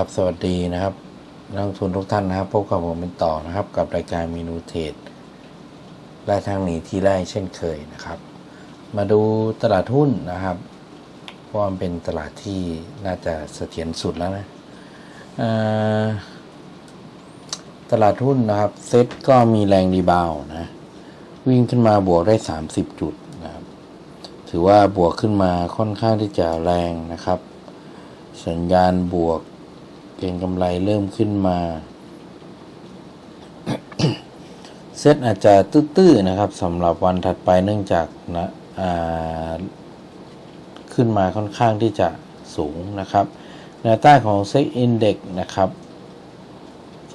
ครับสวัสดีนะครับนักลงทุนทุกท่านนะครับพบกับผมเป็นต่อนะครับ กับรายการเมนูเทรดและทางหนีที่ไล่เช่นเคยนะครับ มาดูตลาดหุ้นนะครับเพราะว่ามันเป็นตลาดที่น่าจะเสถียรสุดแล้วนะตลาดหุ้นนะครับเซ็ตก็มีแรงรีบาวนะ วิ่งขึ้นมาบวกได้ 30 จุดนะครับ ถือว่าบวกขึ้นมาค่อนข้างที่จะแรงนะครับ สัญญาณบวก เก็งกำไรเริ่มขึ้นมาเซตอาจจะตื้อๆนะครับสำหรับวันถัดไปเนื่องจากนะขึ้นมาค่อนข้างที่จะสูงนะครับแนวต้านของเซ็ตอินเด็กนะครับ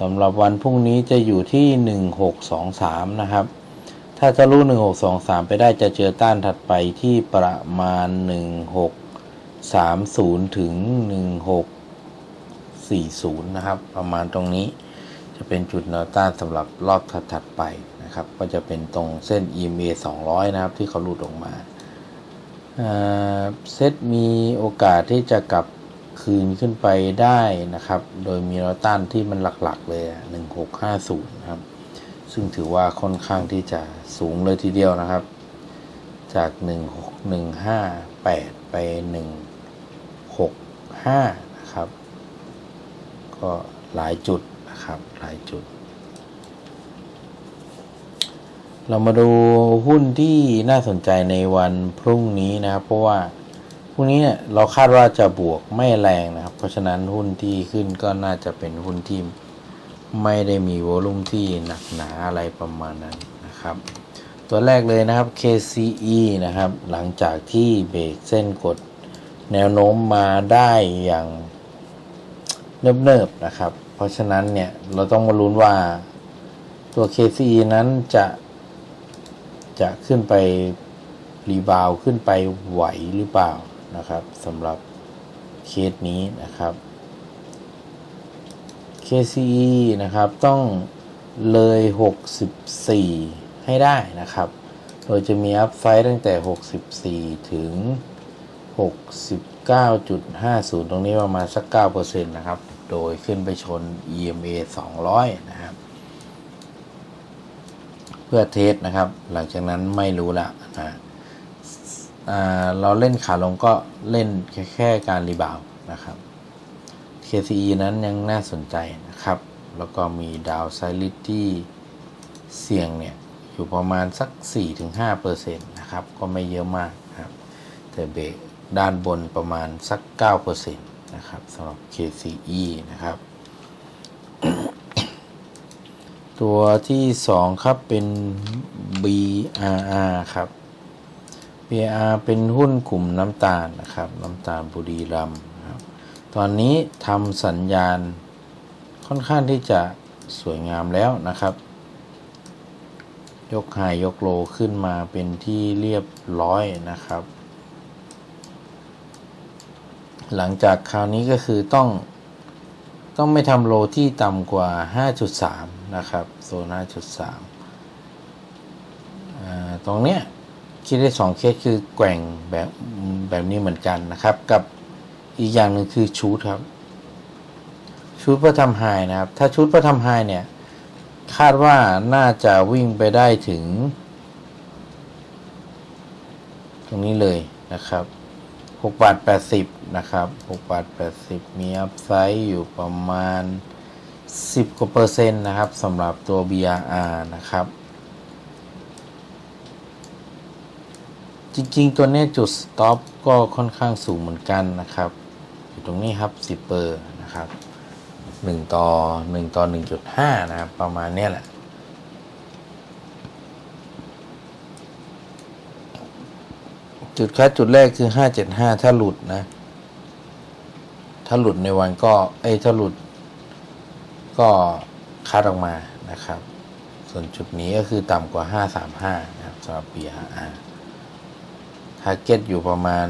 สำหรับวันพรุ่งนี้จะอยู่ที่ 1623 นะครับ ถ้าจะรู้ 1623 ไปได้จะเจอต้านถัดไปที่ประมาณ 1630 ถึง 16 40 นะครับ ประมาณตรงนี้จะเป็นจุดแนวต้านสำหรับรอบถัดๆไปนะครับ ก็จะเป็นตรงเส้น EMA 200 นะครับ ที่เขาหลุดออกมาเซตมีโอกาสที่จะกลับคืนขึ้นไปได้นะครับ โดยมีแนวต้านที่มันหลักๆเลย 1650 นะครับ ซึ่งถือว่าค่อนข้างที่จะสูงเลยทีเดียวนะครับ จาก 16158 ไป 1 6 5 ก็หลายจุดนะครับหลายจุด เรามาดูหุ้นที่น่าสนใจในวันพรุ่งนี้นะครับเพราะว่าพรุ่งนี้เนี่ยเราคาดว่าจะบวกไม่แรงนะครับ เพราะฉะนั้นหุ้นที่ขึ้นก็น่าจะเป็นหุ้นที่ไม่ได้มีโวลุ่มที่หนักหนาอะไรประมาณนั้นนะครับ ตัวแรกเลยนะครับ KCE นะครับ หลังจากที่เบรกเส้นกดแนวโน้มมาได้อย่าง เนิบๆนะครับ เพราะฉะนั้นเนี่ยเราต้องมาลุ้นว่าตัว KCE นั้นจะจะขึ้นไปรีบาวขึ้นไปไหวหรือเปล่านะครับสำหรับเคสนี้นะครับ KCE นะครับต้องเลย 64 ให้ได้นะครับ โดยจะมีอัพไซด์ตั้งแต่ 64 ถึง 69.50 ตรงนี้ประมาณสัก 9%นะครับ โดยขึ้นไปชน EMA 200 นะครับ เพื่อเทสนะครับ หลังจากนั้นไม่รู้ละนะเราเล่นขาลงก็เล่นแค่แค่การรีบาวนะครับ KCE นั้นยังน่าสนใจนะครับ แล้วก็มีดาวไซริที่เสี่ยงเนี่ยอยู่ประมาณสัก 4-5%นะครับ ก็ไม่เยอะมากครับ แต่เบรกด้านบนประมาณสัก 9%น นะครับสำหรับ KCE นะครับ ตัวที่ 2 ครับเป็น BRR ครับ BRR เป็นหุ้นกลุ่มน้ำตาลนะครับ น้ำตาลบุรีรัมย์ครับ ตอนนี้ทำสัญญาณค่อนข้างที่จะสวยงามแล้วนะครับยกไฮยกโลขึ้นมาเป็นที่เรียบร้อยนะครับ หลังจากคราวนี้ก็คือต้อง ต้องไม่ทำโลที่ต่ำกว่า 5.3 นะครับ โซน 5.3าตรงเนี้ยคิดได้ 2 เคสคือแกว่งแบบแบบนี้เหมือนกันนะครับ กับอีกอย่างหนึ่งคือชูดครับ ชุดเพื่อทำไฮนะครับ ถ้าชุดเพื่อทำไฮเนี่ย คาดว่าน่าจะวิ่งไปได้ถึง ตรงนี้เลยนะครับ 6บาท80 นะครับ6บาท80 มีอัพไซด์อยู่ประมาณ 10 กว่าเปอร์เซ็นต์นะครับสำหรับตัว BRR นะครับ จริงๆ ตัวนี้จุด stop ก็ค่อนข้างสูงเหมือนกันนะครับ อยู่ตรงนี้ครับ 10 เปอร์นะครับ 1 ต่อ 1 ต่อ 1.5 นะครับ ประมาณเนี้ยแหละ จุดคัดจุดแรกคือ575ถ้าหลุดนะ ถ้าหลุดในวันก็เอ้ถ้าหลุด ก็คัดออกมานะครับ ส่วนจุดนี้ก็คือต่ำกว่า535นะครับสำหรับ BRR ทาร์เก็ตอยู่ประมาณ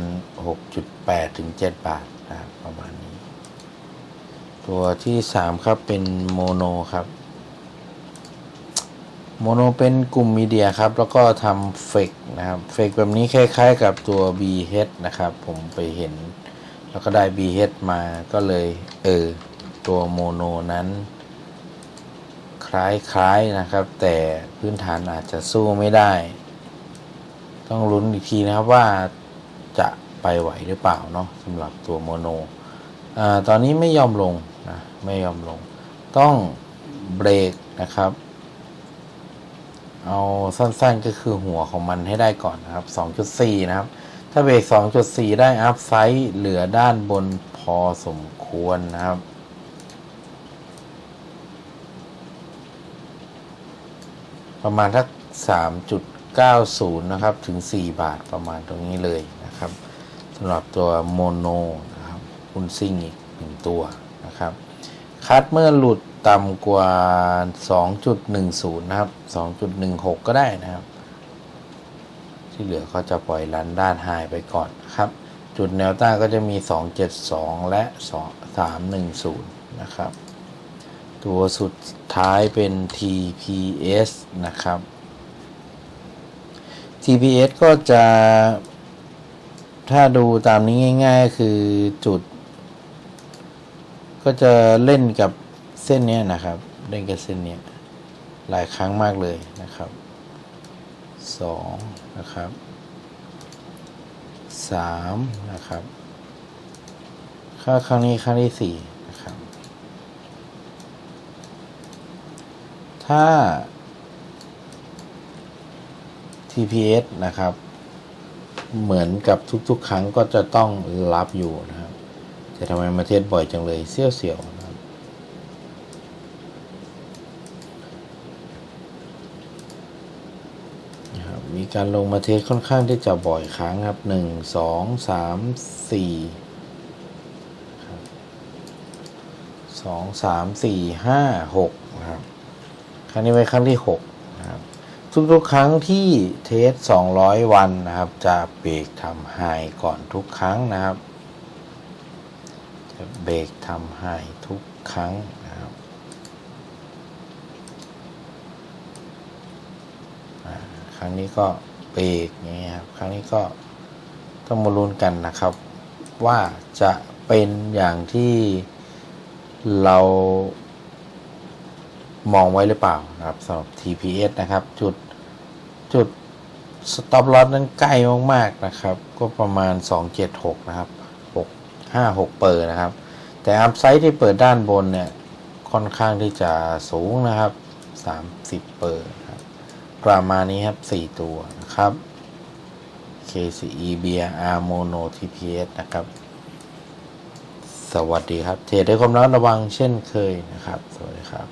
6.8 ถึง 7 บาทนะครับประมาณนี้ ตัวที่ 3 ครับเป็นโมโนครับ โมโนเป็นกลุ่มมีเดียครับ แล้วก็ทำเฟกนะครับ เฟกแบบนี้คล้าย ๆ กับตัว BH นะครับ ผมไปเห็น แล้วก็ได้ BH มาก็เลยเออตัวโมโนนั้น คล้าย ๆ นะครับ แต่พื้นฐานอาจจะสู้ไม่ได้ ต้องลุ้นอีกทีนะครับว่าจะไปไหวหรือเปล่าเนาะสำหรับตัวโมโนอตอนนี้ไม่ยอมลงนะไม่ยอมลง ต้องเบรกนะครับ เอาสั้นๆก็คือหัวของมันให้ได้ก่อนนะครับ 2.4 นะครับ ถ้าเบรก 2.4 ได้อัพไซด์เหลือด้านบนพอสมควรนะครับ ประมาณทัก 3.90 นะครับ ถึง 4 บาทประมาณตรงนี้เลยนะครับสำหรับตัวโมโนนะครับหุ้นซิ่งอีกหนึ่งตัวนะครับ คัดเมื่อหลุด ต่ำกว่า 2.10 นะครับ 2.16 ก็ได้นะครับ ที่เหลือก็จะปล่อยรันด้านไฮไปก่อนครับ จุดแนวต้านก็จะมี 272 และ 310 นะครับ ตัวสุดท้ายเป็น TPS นะครับ TPS ก็จะถ้าดูตามนี้ง่าย ๆ คือจุด ก็จะเล่นกับ เส้นนี้นะครับ เล่นกับเส้นนี้หลายครั้งมากเลยนะครับสองนะครับสามนะครับ ค่าครั้งนี้ครั้งที่สี่นะครับ ถ้า TPS นะครับ เหมือนกับทุกๆ ครั้งก็จะต้องรับอยู่นะครับ จะทำไมมาเทศบ่อยจังเลยเสี้ยวๆนะครับ นะครับ มีการลงมาเทสค่อนข้างที่จะบ่อยครั้งครับหนึ่งสองสามสี่สองสามสี่ห้าหกครับครั้งนี้เป็นครั้งที่หกนะครับทุกๆครั้งที่เทส200วันนะครับ จะเบรกทำไฮก่อนทุกครั้งนะครับ จะเบรกทำไฮทุกครั้งนะค ครั้งนี้ก็เบรกอย่างเงี้ยครับ ครั้งนี้ก็ต้องมาลุ้นกันนะครับ ว่าจะเป็นอย่างที่เรามองไว้หรือเปล่านะครับสำหรับ TPS นะครับ จุดจุด stop loss นั้นใกล้มากๆนะครับ ก็ประมาณ 276 นะครับ 6 5 6 เปิดนะครับ แต่อัพไซด์ที่เปิดด้านบนเนี่ย ค่อนข้างที่จะสูงนะครับ 30 เปิดครับ ประมาณนี้ครับ 4 ตัวนะครับ KCE BR Mono TPS นะครับ สวัสดีครับ เทรดด้วยความระมัดระวังเช่นเคยนะครับ สวัสดีครับ